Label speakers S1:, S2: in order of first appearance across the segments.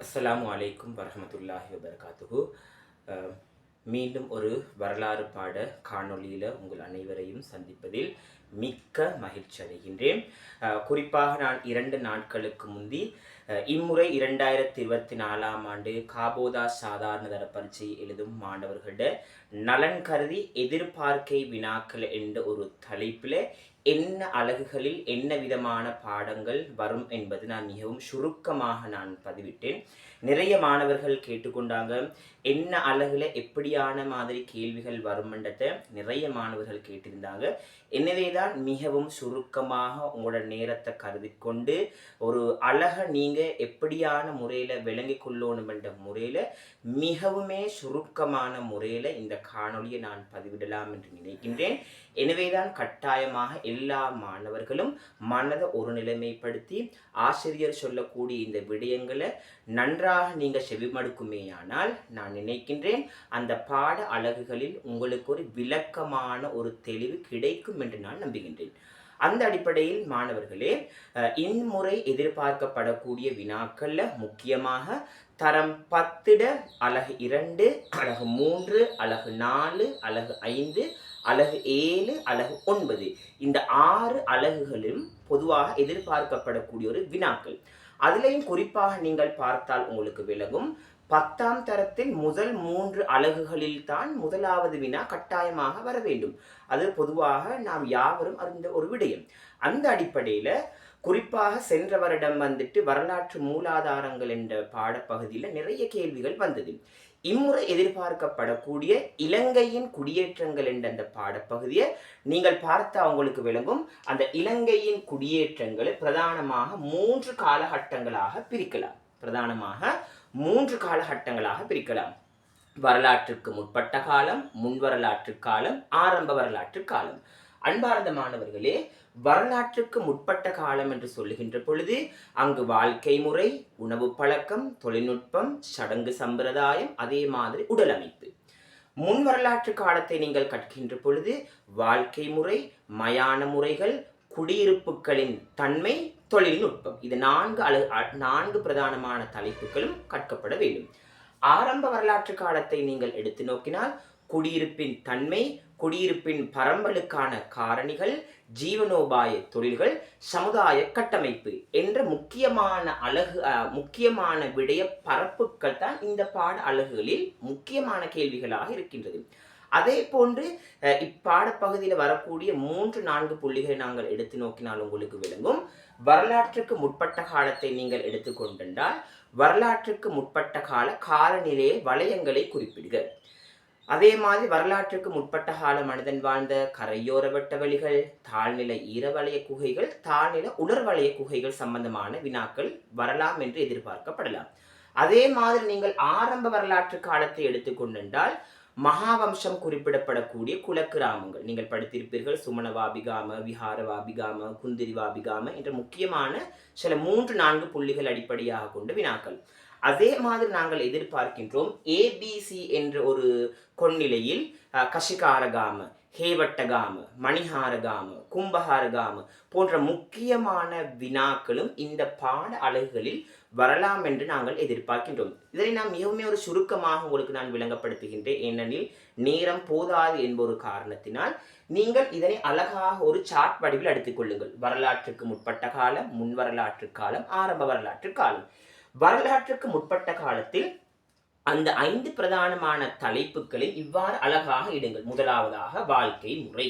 S1: அஸ்லாம் அலைக்கும் வரமத்துல்லாஹி வபர்காத்துகு மீண்டும் ஒரு வரலாறு பாட காணொளியில் உங்கள் அனைவரையும் சந்திப்பதில் மிக்க மகிழ்ச்சி அடைகின்றேன். Uh, குறிப்பாக நான் இரண்டு நாட்களுக்கு முந்தி uh, இம்முறை இரண்டாயிரத்தி இருபத்தி நாலாம் ஆண்டு காபோதா சாதாரண தர பரீட்சை எழுதும் மாணவர்களிட நலன் கருதி எதிர்பார்க்கை வினாக்கள் என்ற ஒரு தலைப்பில் என்ன அலகுகளில் என்ன விதமான பாடங்கள் வரும் என்பது நான் மிகவும் சுருக்கமாக நான் பதிவிட்டேன். நிறைய மாணவர்கள் கேட்டுக்கொண்டாங்க. என்ன அழகில் எப்படியான மாதிரி கேள்விகள் வரும்ன்றத நிறைய மாணவர்கள் கேட்டிருந்தாங்க. எனவே தான் மிகவும் சுருக்கமாக உங்களோட நேரத்தை கருதி கொண்டு ஒரு அழகை நீங்கள் எப்படியான முறையில் விளங்கி கொள்ளணுமென்ற முறையில் மிகவுமே சுருக்கமான முறையில் இந்த காணொளியை நான் பதிவிடலாம் என்று நினைக்கின்றேன். எனவேதான் கட்டாயமாக எல்லா மாணவர்களும் மனதை ஒரு நிலைமைப்படுத்தி ஆசிரியர் சொல்லக்கூடிய இந்த விடயங்களை நன்றாக நீங்கள் செவிமடுக்குமேயானால் நான் நினைக்கின்றேன் அந்த பாட அலகுகளில் உங்களுக்கு ஒரு விளக்கமான ஒரு தெளிவு கிடைக்கும் என்று நான் நம்புகின்றேன். அந்த அடிப்படையில் மாணவர்களே இன்முறை இம்முறை எதிர்பார்க்கப்படக்கூடிய வினாக்களில் முக்கியமாக தரம் பத்திட அலகு இரண்டு அழகு மூன்று அழகு நாலு அலகு ஐந்து அழகு ஏழு அலகு ஒன்பது. இந்த ஆறு அழகுகளும் பொதுவாக எதிர்பார்க்கப்படக்கூடிய ஒரு வினாக்கள். அதுலேயும் குறிப்பாக நீங்கள் பார்த்தால் உங்களுக்கு விலகும் பத்தாம் தரத்தில் முதல் மூன்று அலகுகளில் தான் முதலாவது வினா கட்டாயமாக வர வேண்டும். அது பொதுவாக நாம் யாவரும் அறிந்த ஒரு விடயம். அந்த அடிப்படையில் குறிப்பாக சென்ற வருடம் வந்துட்டு வரலாற்று மூலாதாரங்கள் என்ற பாடப்பகுதியில் நிறைய கேள்விகள் வந்தது. இம்முறை எதிர்பார்க்கப்படக்கூடிய இலங்கையின் குடியேற்றங்கள் என்ற அந்த பாடப்பகுதியை நீங்கள் பார்த்தா அவங்களுக்கு விளங்கும். அந்த இலங்கையின் குடியேற்றங்களை பிரதானமாக மூன்று காலகட்டங்களாக பிரிக்கலாம். பிரதானமாக மூன்று காலகட்டங்களாக பிரிக்கலாம். வரலாற்றுக்கு முற்பட்ட காலம் முன் வரலாற்று காலம் ஆரம்ப வரலாற்று காலம். அன்பார்ந்த மாணவர்களே வரலாற்றுக்கு முற்பட்ட காலம் என்று சொல்லுகின்ற பொழுது அங்கு வாழ்க்கை முறை உணவு பழக்கம் தொழில்நுட்பம் சடங்கு சம்பிரதாயம் அதே மாதிரி உடல் அமைப்பு. முன் வரலாற்று காலத்தை நீங்கள் கற்கின்ற பொழுது வாழ்க்கை முறை மயான முறைகள் குடியிருப்புகளின் தன்மை தொழில்நுட்பம் இது நான்கு அழு நான்கு பிரதானமான தலைப்புகளும் கற்கப்பட வேண்டும். ஆரம்ப வரலாற்று காலத்தை நீங்கள் எடுத்து நோக்கினால் குடியிருப்பின் தன்மை குடியிருப்பின் பரம்பலுக்கான காரணிகள் ஜீவனோபாய தொழில்கள் சமுதாய கட்டமைப்பு என்ற முக்கியமான அழகு அஹ், முக்கியமான விடய பரப்புகள் தான் இந்த பாட அழகுகளில் முக்கியமான கேள்விகளாக இருக்கின்றது. அதே போன்று அஹ், இப்பாடப்பகுதியில் வரக்கூடிய மூன்று நான்கு புள்ளிகளை நாங்கள் எடுத்து நோக்கினால் உங்களுக்கு விளங்கும். வரலாற்றுக்கு முற்பட்ட காலத்தை நீங்கள் எடுத்துக்கொண்டால் வரலாற்றுக்கு முற்பட்ட கால காலநிலையை வளையங்களை குறிப்பிடுக. அதே மாதிரி வரலாற்றுக்கு முற்பட்ட கால மனிதன் வாழ்ந்த கரையோர வெட்டவெளிகள் தாழ்நில ஈரவளைய குகைகள் தாழ்நில உலர்வளைய குகைகள் சம்பந்தமான வினாக்கள் வரலாம் என்று எதிர்பார்க்கப்படலாம். அதே மாதிரி நீங்கள் ஆரம்ப வரலாற்று காலத்தை எடுத்துக்கொண்டால் மகாவம்சம் குறிப்பிடப்படக்கூடிய குலக்கிராமங்கள். நீங்கள் படித்திருப்பீர்கள் சுமணவாபிகாம விஹாரவாபிகாம குந்திரிவாபிகாம என்ற முக்கியமான சில மூன்று நான்கு புள்ளிகள் அடிப்படையாக கொண்ட வினாக்கள். அதே மாதிரி நாங்கள் எதிர்பார்க்கின்றோம் ஏபிசி என்ற ஒரு கொன்னிலையில் கஷிகாரகாம ஹேவட்டகாம மணிஹாரகாம கும்பஹாரகாம போன்ற முக்கியமான வினாக்களும் இந்த பாட அலகுகளில் வரலாம் என்று நாங்கள் எதிர்பார்க்கின்றோம். இதனை நான் மிகவும் ஒரு சுருக்கமாக உங்களுக்கு நான் விளங்கப்படுத்துகின்றேன். ஏனெனில் நேரம் போதாது என்ப ஒரு காரணத்தினால் நீங்கள் இதனை அழகாக ஒரு சார்ட் வடிவில் எடுத்துக்கொள்ளுங்கள் வரலாற்றுக்கு முற்பட்ட காலம் முன் வரலாற்று காலம் ஆரம்ப வரலாற்று காலம். வரலாற்றுக்கு முற்பட்ட காலத்தில் அந்த ஐந்து பிரதானமான தலைப்புகளை இவ்வாறு அழகாக இடுங்கள். முதலாவதாக வாழ்க்கை முறை.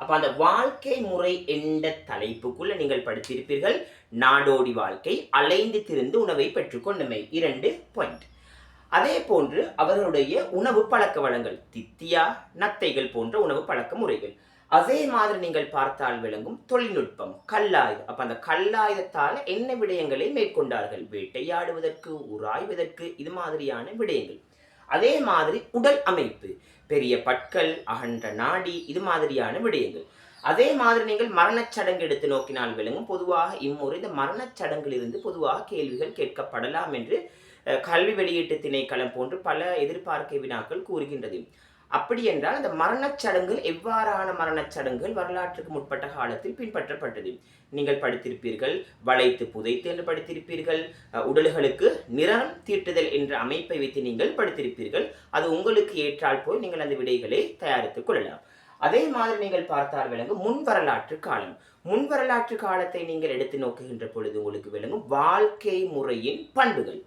S1: அப்ப அந்த வாழ்க்கை முறை என்ற தலைப்புக்குள்ள நீங்கள் படித்திருப்பீர்கள் நாடோடி வாழ்க்கை அலைந்து திருந்து உணவை பெற்றுக்கொண்டமை இரண்டு பாயிண்ட் அதே போன்று அவர்களுடைய உணவு பழக்க வளங்கள் தித்தியா நத்தைகள் போன்ற உணவு பழக்க முறைகள். அதே மாதிரி நீங்கள் பார்த்தால் விளங்கும் தொழில்நுட்பம் கல்லாயுதம். அப்ப அந்த கல்லாயுதத்தால் என்ன விடயங்களை மேற்கொண்டார்கள்? வேட்டையாடுவதற்கு உராய்வதற்கு இது மாதிரியான விடயங்கள். அதே மாதிரி உடல் அமைப்பு பெரிய பற்கள் அகன்ற நாடி இது மாதிரியான விடயங்கள். அதே மாதிரி நீங்கள் மரணச்சடங்கு எடுத்து நோக்கினால் விளங்கும். பொதுவாக இம்முறை இந்த மரணச்சடங்கிலிருந்து பொதுவாக கேள்விகள் கேட்கப்படலாம் என்று கல்வி வெளியீட்டு திணைக்களம் போன்று பல எதிர்பார்க்கை வினாக்கள் கூறுகின்றது. அப்படி என்றால் அந்த மரணச்சடங்குகள் எவ்வாறான மரணச் சடங்குகள் வரலாற்றுக்கு முற்பட்ட காலத்தில் பின்பற்றப்பட்டது? நீங்கள் படித்திருப்பீர்கள் வளைத்து புதைத்து என்று படித்திருப்பீர்கள் உடல்களுக்கு நிறம் தீட்டுதல் என்ற அமைப்பை வைத்து நீங்கள் படித்திருப்பீர்கள். அது உங்களுக்கு ஏற்றால் போய் நீங்கள் அந்த விடைகளை தயாரித்துக் கொள்ளலாம். அதே மாதிரி நீங்கள் பார்த்தால் விளங்கும் முன் வரலாற்று காலம். முன் வரலாற்று காலத்தை நீங்கள் எடுத்து நோக்குகின்ற பொழுது உங்களுக்கு விளங்கும் வாழ்க்கை முறையின் பண்புகள்.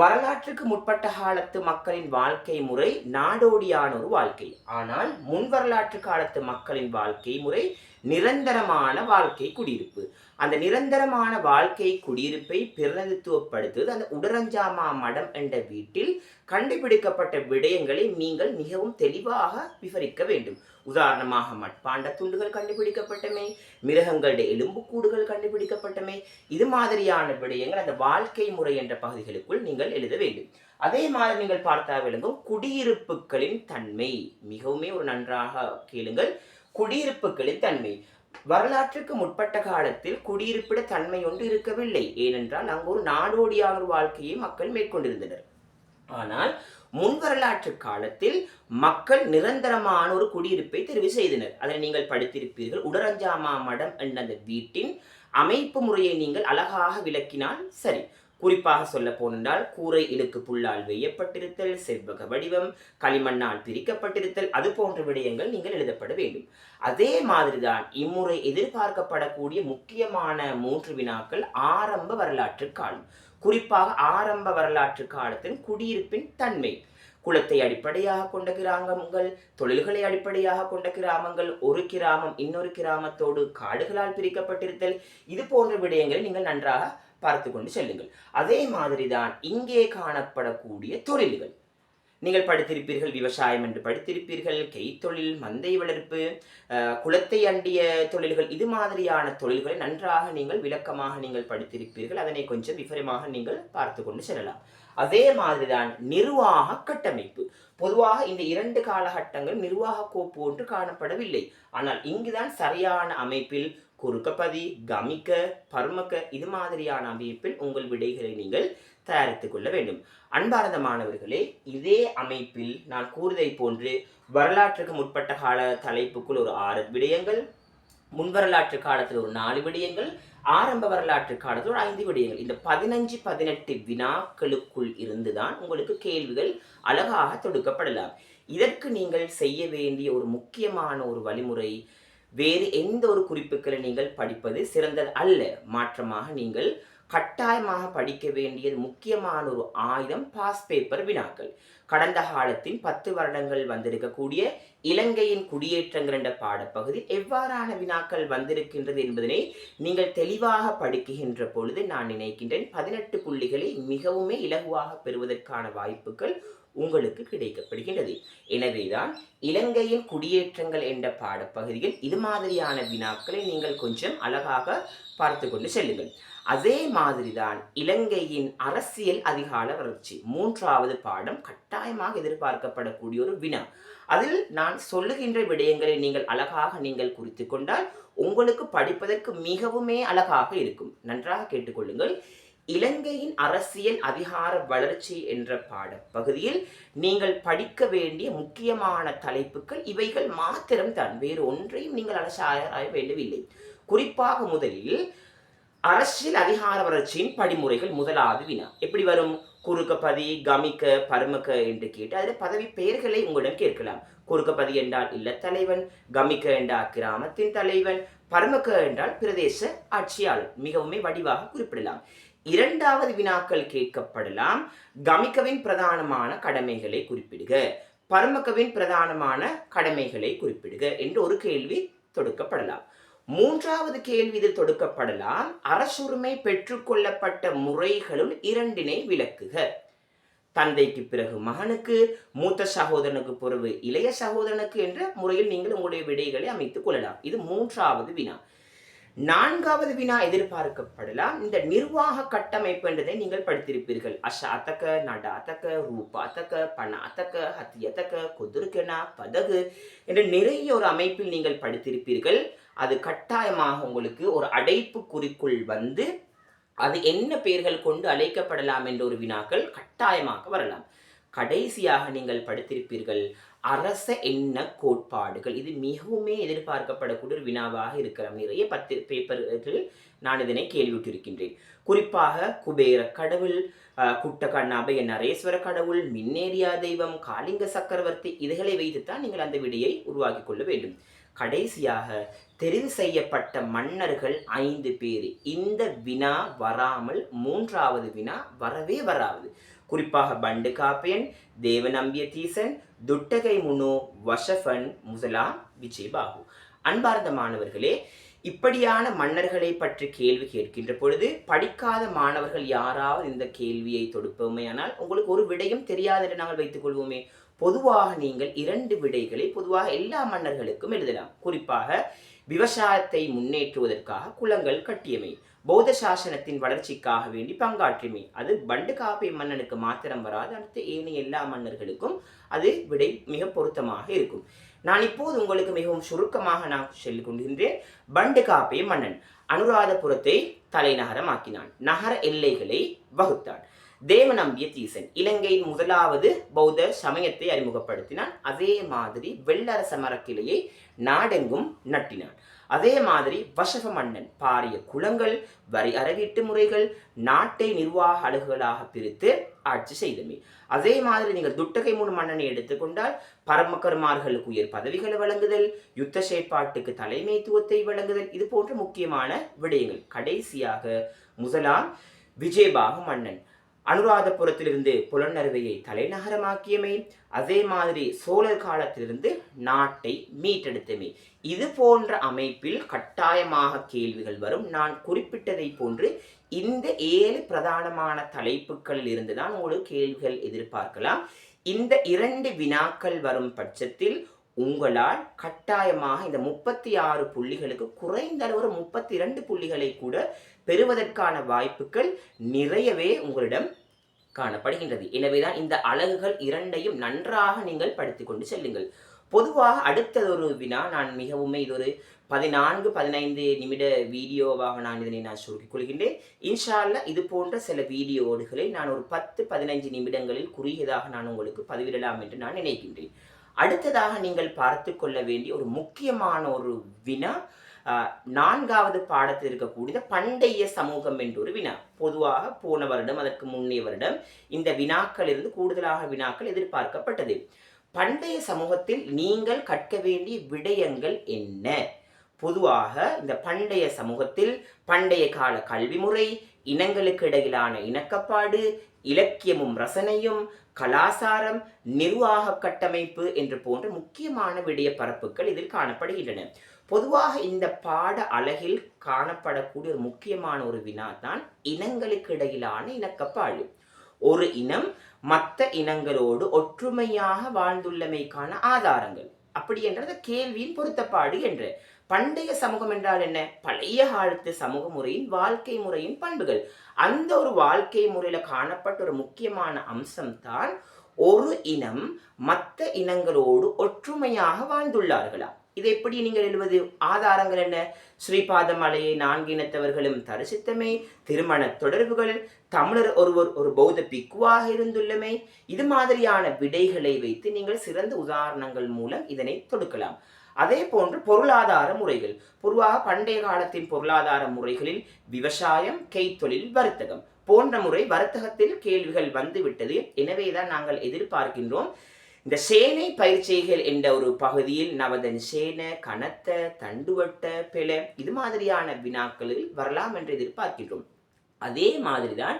S1: வரலாற்றுக்கு முற்பட்ட காலத்து மக்களின் வாழ்க்கை முறை நாடோடியான ஒரு வாழ்க்கை. ஆனால் முன் வரலாற்று காலத்து மக்களின் வாழ்க்கை முறை நிரந்தரமான வாழ்க்கை குடியிருப்பு. அந்த நிரந்தரமான வாழ்க்கை குடியிருப்பை பிரதித்துவப்படுத்துவது அந்த உடரஞ்சாமா மடம் என்ற வீட்டில் கண்டுபிடிக்கப்பட்ட விடயங்களை நீங்கள் மிகவும் தெளிவாக விவரிக்க வேண்டும். உதாரணமாக மட்பாண்ட துண்டுகள் கண்டுபிடிக்கப்பட்டமை மிருகங்களுடைய எலும்புக்கூடுகள் கண்டுபிடிக்கப்பட்டமை. இது மாதிரியான விடயங்கள் அந்த வாழ்க்கை முறை என்ற பகுதிகளுக்குள் நீங்கள் எழுத வேண்டும். அதே மாதிரி நீங்கள் பார்த்தா விளங்கும் குடியிருப்புகளின் தன்மை. மிகவுமே ஒரு நன்றாக கேளுங்கள். குடியிருப்புகளின் தன்மை. வரலாற்றுக்கு முற்பட்ட காலத்தில் குடியிருப்பிட தன்மை ஒன்று இருக்கவில்லை. ஏனென்றால் அங்கு ஒரு நாடோடியான வாழ்க்கையை மக்கள் மேற்கொண்டிருந்தனர். ஆனால் முன் வரலாற்று காலத்தில் மக்கள் நிரந்தரமான ஒரு குடியிருப்பை தெரிவு செய்தனர். அதில் நீங்கள் படித்திருப்பீர்கள் உடரஞ்சாமா மடம் என்ற அந்த வீட்டின் அமைப்பு முறையை நீங்கள் அழகாக விளக்கினால் சரி. குறிப்பாக சொல்ல போனால் கூரை இழுக்கு புல்லால் வெய்யப்பட்டிருத்தல் செவ்வக வடிவம் களிமண்ணால் பிரிக்கப்பட்டிருத்தல் அது போன்ற விடயங்கள் நீங்கள் எழுதப்பட வேண்டும். அதே மாதிரிதான் இம்முறை எதிர்பார்க்கப்படக்கூடிய முக்கியமான மூன்று வினாக்கள் ஆரம்ப வரலாற்று காலம். குறிப்பாக ஆரம்ப வரலாற்று காலத்தின் குடியிருப்பின் தன்மை. குளத்தை அடிப்படையாக கொண்ட கிராமங்கள் தொழில்களை அடிப்படையாக கொண்ட கிராமங்கள் ஒரு கிராமம் இன்னொரு கிராமத்தோடு காடுகளால் பிரிக்கப்பட்டிருத்தல் இது போன்ற விடயங்களை நீங்கள் நன்றாக பார்த்து கொண்டு செல்லுங்கள். அதே மாதிரிதான் இங்கே காணப்படக்கூடிய தொழில்கள். நீங்கள் படித்திருப்பீர்கள் விவசாயம் என்று படித்திருப்பீர்கள் கைத்தொழில் மந்தை வளர்ப்பு குளத்தை அண்டிய தொழில்கள் இது மாதிரியான தொழில்களை நன்றாக நீங்கள் விளக்கமாக நீங்கள் படித்திருப்பீர்கள். அதனை கொஞ்சம் விபரமாக நீங்கள் பார்த்து கொண்டு செல்லலாம். அதே மாதிரிதான் நிர்வாக கட்டமைப்பு. பொதுவாக இந்த இரண்டு காலகட்டங்கள் நிர்வாக கோப்பு ஒன்று காணப்படவில்லை. ஆனால் இங்குதான் சரியான அமைப்பில் குறுக்கப்பதி கமிக்க பருமக்க இது மாதிரியான அமைப்பில் உங்கள் விடைகளை நீங்கள் தயாரித்துக் கொள்ள வேண்டும். அன்பார்ந்த மாணவர்களே இதே அமைப்பில் நான் கூறுதை போன்று வரலாற்றுக்கு முற்பட்ட கால தலைப்புக்குள் ஒரு ஆறு விடயங்கள் முன்வரலாற்று காலத்தில் ஒரு நாலு விடயங்கள் ஆரம்ப வரலாற்று காலத்தில் ஒரு ஐந்து விடயங்கள். இந்த பதினஞ்சு பதினெட்டு வினாக்களுக்குள் இருந்துதான் உங்களுக்கு கேள்விகள் அழகாக தொடுக்கப்படலாம். இதற்கு நீங்கள் செய்ய வேண்டிய ஒரு முக்கியமான ஒரு வழிமுறை வேறு எந்த ஒரு குறிப்புகளை நீங்கள் படிப்பது சிறந்தது அல்ல. மாற்றமாக நீங்கள் கட்டாயமாக படிக்க வேண்டியது முக்கியமான ஒரு ஆயுதம் பாஸ் பேப்பர் வினாக்கள். கடந்த காலத்தின் பத்து வருடங்கள் வந்திருக்கக்கூடிய இலங்கையின் குடியேற்றங்கள் என்ற பாடப்பகுதி எவ்வாறான வினாக்கள் வந்திருக்கின்றது என்பதனை நீங்கள் தெளிவாக படிக்கின்ற பொழுது நான் நினைக்கின்றேன் பதினெட்டு புள்ளிகளை மிகவுமே இலகுவாக பெறுவதற்கான வாய்ப்புகள் உங்களுக்கு கிடைக்கப்படுகின்றது. எனவேதான் இலங்கையின் குடியேற்றங்கள் என்ற பாடப்பகுதியில் இது மாதிரியான வினாக்களை நீங்கள் கொஞ்சம் அழகாக பார்த்து கொண்டு செல்லுங்கள். அதே மாதிரிதான் இலங்கையின் அரசியல் அதிகார வளர்ச்சி மூன்றாவது பாடம் கட்டாயமாக எதிர்பார்க்கப்படக்கூடிய ஒரு வினா. அதில் நான் சொல்லுகின்ற விடயங்களை நீங்கள் அழகாக நீங்கள் குறித்து கொண்டால் உங்களுக்கு படிப்பதற்கு மிகவுமே அழகாக இருக்கும். நன்றாக கேட்டுக்கொள்ளுங்கள் இலங்கையின் அரசியல் அதிகார வளர்ச்சி என்ற பாடப்பகுதியில் நீங்கள் படிக்க வேண்டிய முக்கியமான தலைப்புகள் இவைகள் மாத்திரம் தான். வேறு ஒன்றையும் நீங்கள் அலசாய வேண்டவில்லை குறிப்பாக முதலில் அரசியல் அதிகார வளர்ச்சியின் படிமுறைகள் முதலாவது வினா எப்படி வரும்? குறுக்கப்பதி கமிக்க பரமக்க என்று கேட்டு அதில் பதவி பெயர்களை உங்களிடம் கேட்கலாம். குறுக்கப்பதி என்றால் இல்லத்தலைவன் கமிக்க என்றால் கிராமத்தின் தலைவன் பரமக்க என்றால் பிரதேச ஆட்சியாளர். மிகவுமே வடிவாக குறிப்பிடலாம். இரண்டாவது வினாக்கள் கேட்கப்படலாம். கமிக்கவின் பிரதானமான கடமைகளை குறிப்பிடுக. பரமக்கவின் பிரதானமான கடமைகளை குறிப்பிடுக என்று ஒரு கேள்வி தொடுக்கப்படலாம். மூன்றாவது கேள்வி இதில் தொடுக்கப்படலாம். அரசுரிமை பெற்றுக்கொள்ளப்பட்ட முறைகளுள் இரண்டினை விளக்குக. தந்தைக்கு பிறகு மகனுக்கு மூத்த சகோதரனுக்கு பிறகு இளைய சகோதரனுக்கு என்ற முறையில் நீங்கள் உங்களுடைய விடைகளை அமைத்துக் கொள்ளலாம். இது மூன்றாவது வினா. நான்காவது வினா எதிர்பார்க்கப்படலாம். இந்த நிர்வாக கட்டமைப்பு என்றதை நீங்கள் படித்திருப்பீர்கள். அஷாத்தக்க நடாத்தக்க ரூபாத்தக்க பணாத்தக்க ஹத்தியத்தக்க குதிர்கெனா பதகு என்ற நிறைய ஒரு அமைப்பில் நீங்கள் படித்திருப்பீர்கள். அது கட்டாயமாக உங்களுக்கு ஒரு அடைப்பு குறிக்குள் வந்து அது என்ன பெயர்கள் கொண்டு அழைக்கப்படலாம் என்ற ஒரு வினாக்கள் கட்டாயமாக வரலாம். கடைசியாக நீங்கள் படித்திருப்பீர்கள் அரச எண்ண கோட்பாடுகள். இது மிகவுமே எதிர்பார்க்கப்படக்கூடிய ஒரு வினாவாக இருக்கிற நிறைய பத்து பேப்பர்கள் நான் இதனை கேள்விட்டிருக்கின்றேன் குறிப்பாக குபேர கடவுள் அஹ், குட்டகண்ண அபய நரேஸ்வர கடவுள் மின்னேரியா தெய்வம் காளிங்க சக்கரவர்த்தி இதுகளை வைத்துத்தான் நீங்கள் அந்த விடையை உருவாக்கி கொள்ள வேண்டும். கடைசியாக தெரிவு செய்யப்பட்ட மன்னர்கள் ஐந்து பேர். இந்த வினா வராமல் மூன்றாவது வினா வரவே வராது. குறிப்பாக பண்டு காப்பியன் தேவநம்பிய தீசன் துட்டகை முனு வஷஃபன் முதலா விஜயபாகு. அன்பார்ந்த மாணவர்களே இப்படியான மன்னர்களை பற்றி கேள்வி கேட்கின்ற பொழுது படிக்காத மாணவர்கள் யாராவது இந்த கேள்வியை தொடுப்போமேயானால் உங்களுக்கு ஒரு விடையும் தெரியாது என்று நாங்கள் வைத்துக் கொள்வோமே. பொதுவாக நீங்கள் இரண்டு விடைகளை பொதுவாக எல்லா மன்னர்களுக்கும் எழுதலாம். குறிப்பாக விவசாயத்தை முன்னேற்றுவதற்காக குளங்கள் கட்டியமை பௌத்த சாசனத்தின் வளர்ச்சிக்காக வேண்டி பங்காற்றியமை அது பண்டு காப்பை மன்னனுக்கு மாத்திரம் வராது அடுத்து ஏனைய எல்லா மன்னர்களுக்கும் அது விடை மிக பொருத்தமாக இருக்கும். நான் இப்போது உங்களுக்கு மிகவும் சுருக்கமாக நான் சொல்லிக் கொண்டிருந்தேன் பண்டு காப்பே மன்னன் அனுராதபுரத்தை தலைநகரமாக்கினான். நகர எல்லைகளை வகுத்தான். தேவநம்பிய தீசன் இலங்கையின் முதலாவது பௌத்த சமயத்தை அறிமுகப்படுத்தினான். அதே மாதிரி வெள்ளரச மரக்கிளையை நாடெங்கும் நட்டினான். அதே மாதிரி வசவ மன்னன் பாரிய குளங்கள் வரி அறவீட்டு முறைகள் நாட்டை நிர்வாக அலகுகளாக பிரித்து ஆட்சி செய்தமே. அதே மாதிரி நீங்கள் துட்டகை மூணு மன்னனை எடுத்துக்கொண்டால் பரமக்கர்மார்களுக்கு உயர் பதவிகளை வழங்குதல் யுத்த செயற்பாட்டுக்கு தலைமைத்துவத்தை வழங்குதல் இது போன்ற முக்கியமான விடயங்கள். கடைசியாக முதலாம் விஜயபாகு மன்னன். அனுராதபுரத்திலிருந்து புலனறுவையை தலைநகரமாக்கியமை. அதே மாதிரி சோழர் காலத்திலிருந்து நாட்டை மீட்டெடுத்தமை. இது போன்ற அமைப்பில் கட்டாயமாக கேள்விகள் வரும். நான் குறிப்பிட்டதை போன்று இந்த ஏழு பிரதானமான தலைப்புகளில் இருந்து தான் உங்களுக்கு கேள்விகள் எதிர்பார்க்கலாம். இந்த இரண்டு வினாக்கள் வரும் பட்சத்தில் உங்களால் கட்டாயமாக இந்த முப்பத்தி ஆறு புள்ளிகளுக்கு குறைந்த அளவு ஒரு முப்பத்தி இரண்டு புள்ளிகளை கூட பெறுவதற்கான வாய்ப்புகள் நிறையவே உங்களிடம் காணப்படுகின்றது. எனவேதான் இந்த அழகுகள் இரண்டையும் நன்றாக நீங்கள் படித்து கொண்டு செல்லுங்கள். பொதுவாக அடுத்ததொரு வினா நான் மிகவுமே இது ஒரு பதினான்கு பதினைந்து நிமிட வீடியோவாக நான் இதனை நான் சுருக்கிக் கொள்கின்றேன். இன்ஷால்ல இது போன்ற சில வீடியோடுகளை நான் ஒரு பத்து பதினைஞ்சு நிமிடங்களில் குறுகியதாக நான் உங்களுக்கு பதிவிடலாம் என்று நான் நினைக்கின்றேன். அடுத்ததாக நீங்கள் பார்த்து கொள்ள வேண்டிய ஒரு முக்கியமான ஒரு வினா நான்காவது பாடத்தில் இருக்கக்கூடிய பண்டைய சமூகம் என்ற ஒரு வினா. பொதுவாக போன வருடம் அதற்கு முன்னே வருடம் இந்த வினாக்களிலிருந்து கூடுதலாக வினாக்கள் எதிர்பார்க்கப்பட்டது. பண்டைய சமூகத்தில் நீங்கள் கற்க வேண்டிய விடயங்கள் என்ன? பொதுவாக இந்த பண்டைய சமூகத்தில் பண்டைய கால கல்வி முறை இனங்களுக்கு இடையிலான இணக்கப்பாடு இலக்கியமும் ரசனையும் கலாசாரம் நிர்வாக கட்டமைப்பு என்று போன்ற முக்கியமான விடய பரப்புகள் இதில் காணப்படுகின்றன. பொதுவாக இந்த பாட அழகில் காணப்படக்கூடிய ஒரு முக்கியமான ஒரு வினா தான் இனங்களுக்கு இடையிலான இணக்கப்பாடு ஒரு இனம் மற்ற இனங்களோடு ஒற்றுமையாக வாழ்ந்துள்ளமைக்கான ஆதாரங்கள். அப்படி என்றது கேள்வியின் பொருத்தப்பாடு என்று. பண்டைய சமூகம் என்றால் என்ன? பழைய காலத்து சமூக முறையின் வாழ்க்கை முறையின் பண்புகள். அந்த ஒரு வாழ்க்கை முறையில காணப்பட்ட ஒரு முக்கியமான அம்சம்தான் ஒரு இனம் மற்ற இனங்களோடு ஒற்றுமையாக வாழ்ந்துள்ளார்களா இது எப்படி நீங்கள் எழுவது? ஆதாரங்கள் என்ன? ஸ்ரீபாத மலையை நான்கு இனத்தவர்களும் தரிசித்தமே திருமண தொடர்புகள் தமிழர் ஒருவர் ஒரு பௌத்த பிக்குவாக இருந்துள்ளமே இது மாதிரியான விடைகளை வைத்து நீங்கள் சிறந்த உதாரணங்கள் மூலம் இதனை தொடுக்கலாம். அதே போன்று பொருளாதார முறைகள். பொதுவாக பண்டைய காலத்தின் பொருளாதார முறைகளில் விவசாயம் கைத்தொழில் வர்த்தகம் போன்ற முறை வர்த்தகத்தில் கேள்விகள் வந்துவிட்டது. எனவேதான் நாங்கள் எதிர்பார்க்கின்றோம். இந்த சேனை பயிற்சிகள் என்ற ஒரு பகுதியில் நவதன் சேனை கனத்த தண்டுவட்ட பிள இது மாதிரியான வினாக்களில் வரலாம் என்று எதிர்பார்க்கின்றோம். அதே மாதிரி தான்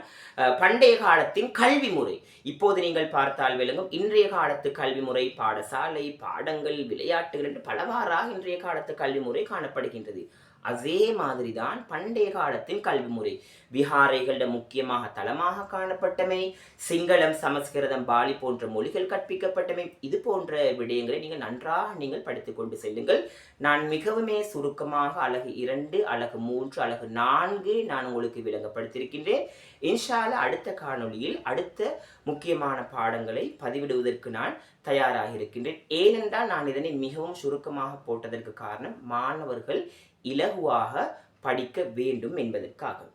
S1: பண்டைய காலத்தின் கல்வி முறை. இப்போது நீங்கள் பார்த்தால் விளங்கும் இன்றைய காலத்து கல்வி முறை பாடசாலை பாடங்கள் விளையாட்டுகள் என்று பலவாறாக இன்றைய காலத்து கல்வி முறை காணப்படுகின்றது. அதே மாதிரி தான் பண்டைய காலத்தின் கல்வி முறை. விஹாரைகளிட முக்கியமாக தளமாக காணப்பட்டமை சிங்களம் சமஸ்கிருதம் பாலி போன்ற மொழிகள் கற்பிக்கப்பட்டமை இது போன்ற விடயங்களை நீங்கள் நன்றாக நீங்கள் படித்துக்கொண்டு செல்லுங்கள். நான் மிகவுமே சுருக்கமாக அழகு இரண்டு அழகு மூன்று அழகு நான்கு நான் உங்களுக்கு விளங்கப்படுத்தியிருக்கின்றேன். இன்ஷால அடுத்த காணொளியில் அடுத்த முக்கியமான பாடங்களை பதிவிடுவதற்கு நான் தயாராக இருக்கின்றேன். ஏனென்றால் நான் இதனை மிகவும் சுருக்கமாக போட்டதற்கு காரணம் மாணவர்கள் இலகுவாக படிக்க வேண்டும் என்பதற்காக.